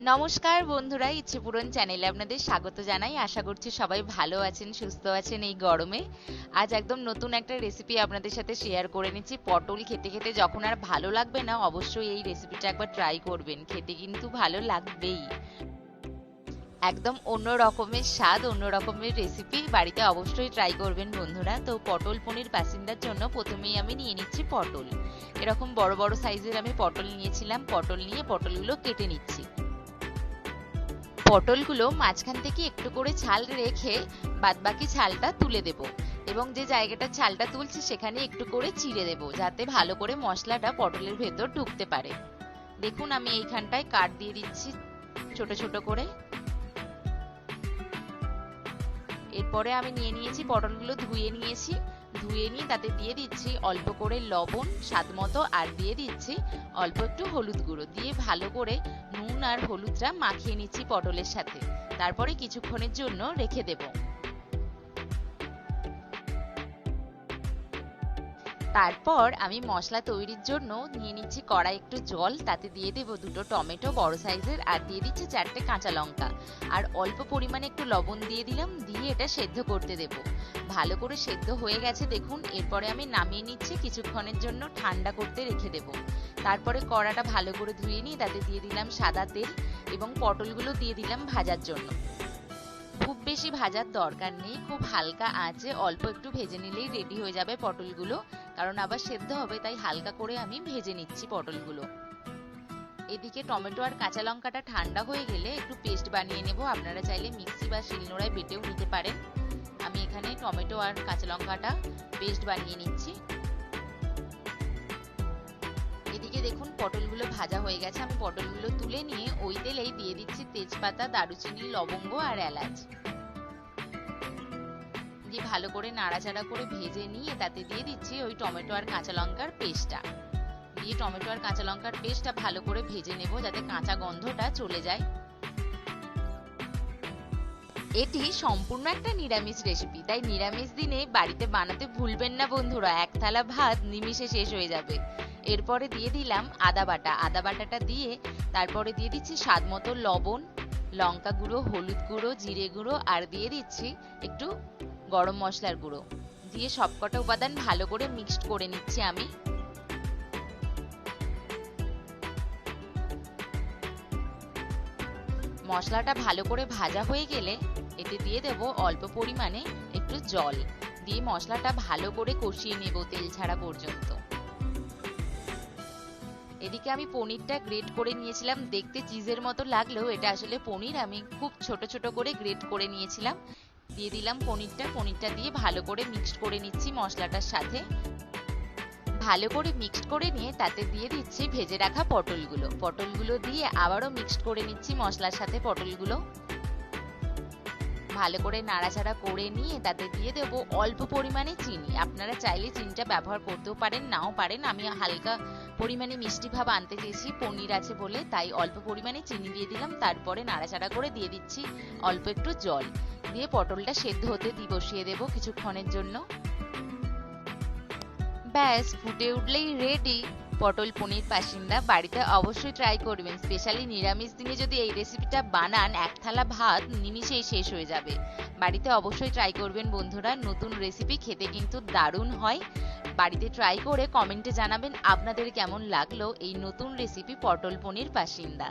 নমস্কার বন্ধুরা, ইচ্ছেপূরণ চ্যানেলে আপনাদের স্বাগত জানাই। আশা করছি সবাই ভালো আছেন, সুস্থ আছেন এই গরমে। আজ একদম নতুন একটা রেসিপি আপনাদের সাথে শেয়ার করে নিচ্ছি। পটল খেতে খেতে যখন আর ভালো লাগবে না, অবশ্যই এই রেসিপিটা একবার ট্রাই করবেন। খেতে কিন্তু ভালো লাগবেই। একদম অন্য রকমের স্বাদ, অন্য রকমের রেসিপি বাড়িতে অবশ্যই ট্রাই করবেন বন্ধুরা। তো পটল পনির বাসিন্দার জন্য প্রথমেই আমি নিয়ে নিচ্ছি পটল। এরকম বড় বড় সাইজের আমি পটল নিয়েছিলাম। পটল নিয়ে পটলগুলো কেটে নিচ্ছি। পটলগুলো মাঝখান থেকে একটু করে ছাল রেখে বাদবাকি ছালটা তুলে দেব। এবং যে জায়গাটা ছালটা তুলছি সেখানে একটু করে চিড়ে দেব, যাতে ভালো করে মশলাটা পটলের ভেতর ঢুকতে পারে। দেখুন আমি এইখানটায় কাট দিয়ে দিচ্ছি ছোট ছোট করে। এরপরে আমি নিয়ে নিয়েছি পটলগুলো, ধুয়ে নিয়েছি। ধুয়ে নিয়ে তাতে দিয়ে দিচ্ছি অল্প করে লবণ, স্বাদ মতো, আর দিয়ে দিচ্ছি অল্প একটু হলুদ গুঁড়ো। দিয়ে ভালো করে নুন আর হলুদটা মাখিয়ে নিচ্ছি পটলের সাথে। তারপরে কিছুক্ষণের জন্য রেখে দেবো। তারপর আমি মশলা তৈরির জন্য নিয়ে নিচ্ছি কড়াই একটু জল, তাতে দিয়ে দেব দুটো টমেটো বড় সাইজের আর দিয়ে দিচ্ছি চারটে কাঁচা লঙ্কা। আর অল্প পরিমাণে একটু লবণ দিয়ে দিলাম, দিয়ে এটা সেদ্ধ করতে দেব। ভালো করে সেদ্ধ হয়ে গেছে দেখুন, এরপরে আমি নামিয়ে নিচ্ছি, কিছুক্ষণের জন্য ঠান্ডা করতে রেখে দেব। তারপরে কড়াটা ভালো করে ধুয়ে নিয়ে তাতে দিয়ে দিলাম সাদা তেল এবং পটলগুলো দিয়ে দিলাম ভাজার জন্য। খুব বেশি ভাজার দরকার নেই, খুব হালকা আঁচে অল্প একটু ভেজে নিলেই রেডি হয়ে যাবে পটলগুলো। কারণ আবার সেদ্ধ হবে, তাই হালকা করে আমি ভেজে নিচ্ছি পটলগুলো। এদিকে টমেটো আর কাঁচা লঙ্কাটা ঠান্ডা হয়ে গেলে একটু পেস্ট বানিয়ে নেব। আপনারা চাইলে মিক্সি বা শিলনোড়ায় বেটেও নিতে পারেন। আমি এখানে টমেটো আর কাঁচা লঙ্কাটা পেস্ট বানিয়ে নিচ্ছি। দেখুন, পটলগুলো ভাজা হয়ে গেছে। আমি পটলগুলো তুলে নিয়ে ওই তেলেই দিয়ে দিচ্ছি তেজপাতা, দারুচিনি, লবঙ্গ আর এলাচ। দিয়ে ভালো করে নাড়াচাড়া করে ভেজে নিয়ে তাতে দিয়ে দিচ্ছি ওই টমেটো আর কাঁচা লঙ্কার পেস্টটা। দিয়ে টমেটো আর কাঁচা লঙ্কার পেস্টটা ভালো করে ভেজে নেব যাতে কাঁচা গন্ধটা চলে যায়। এটি সম্পূর্ণ একটা নিরামিষ রেসিপি তাই নিরামিষ দিনে বাড়িতে বানাতে ভুলবেন না বন্ধুরা। এক থালা ভাত নিমিষে শেষ হয়ে যাবে। এরপরে দিয়ে দিলাম আদা বাটা। আদা বাটাটা দিয়ে তারপরে দিয়ে দিচ্ছি স্বাদ মতো লবণ, লঙ্কা গুঁড়ো, হলুদ গুঁড়ো, জিরে গুঁড়ো, আর দিয়ে দিচ্ছি একটু গরম মশলার গুঁড়ো। দিয়ে সবকটা উপাদান ভালো করে মিক্সড করে নিচ্ছি আমি। মশলাটা ভালো করে ভাজা হয়ে গেলে এতে দিয়ে দেব অল্প পরিমাণে একটু জল। দিয়ে মশলাটা ভালো করে কষিয়ে নেব তেল ছাড়া পর্যন্ত। এদিকে আমি পনিরটা গ্রেট করে নিয়েছিলাম। দেখতে চিজের মতো লাগলেও এটা আসলে পনির। আমি খুব ছোট ছোট করে গ্রেট করে নিয়েছিলাম। দিয়ে দিলাম পনিরটা। পনিরটা দিয়ে ভালো করে মিক্সড করে নিচ্ছি মশলাটার সাথে। ভালো করে মিক্সড করে নিয়ে তাতে দিয়ে দিচ্ছি ভেজে রাখা পটলগুলো। পটলগুলো দিয়ে আবারও মিক্সড করে নিচ্ছি মশলার সাথে পটলগুলো। ভালো করে নাড়াচাড়া করে নিয়ে তাতে দিয়ে দেব অল্প পরিমাণে চিনি। আপনারা চাইলে চিনিটা ব্যবহার করতেও পারেন, নাও পারেন। আমি হালকা পরিমাণে মিষ্টি ভাব আনতে চেয়েছি, পনির আছে বলে, তাই অল্প পরিমাণে চিনি দিয়ে দিলাম। তারপরে নাড়াচাড়া করে দিয়ে দিচ্ছি অল্প একটু জল। দিয়ে পটলটা সেদ্ধ হতে দিয়ে বসিয়ে দেব কিছুক্ষণের জন্য। ব্যাস, ফুটে উঠলেই রেডি পটল, পনির পাসিন্দা বাড়িতে অবশ্যই ট্রাই করবেন। স্পেশালি নিরামিষ দিনে যদি এই রেসিপিটা বানান, এক থালা ভাত নিমিশেই শেষ হয়ে যাবে। বাড়িতে অবশ্যই ট্রাই করবেন বন্ধুরা, নতুন রেসিপি খেতে কিন্তু দারুণ হয়। বাড়িতে ট্রাই করে কমেন্টে জানাবেন আপনাদের কেমন লাগল এই নতুন রেসিপি পটল, পনির পাসিন্দা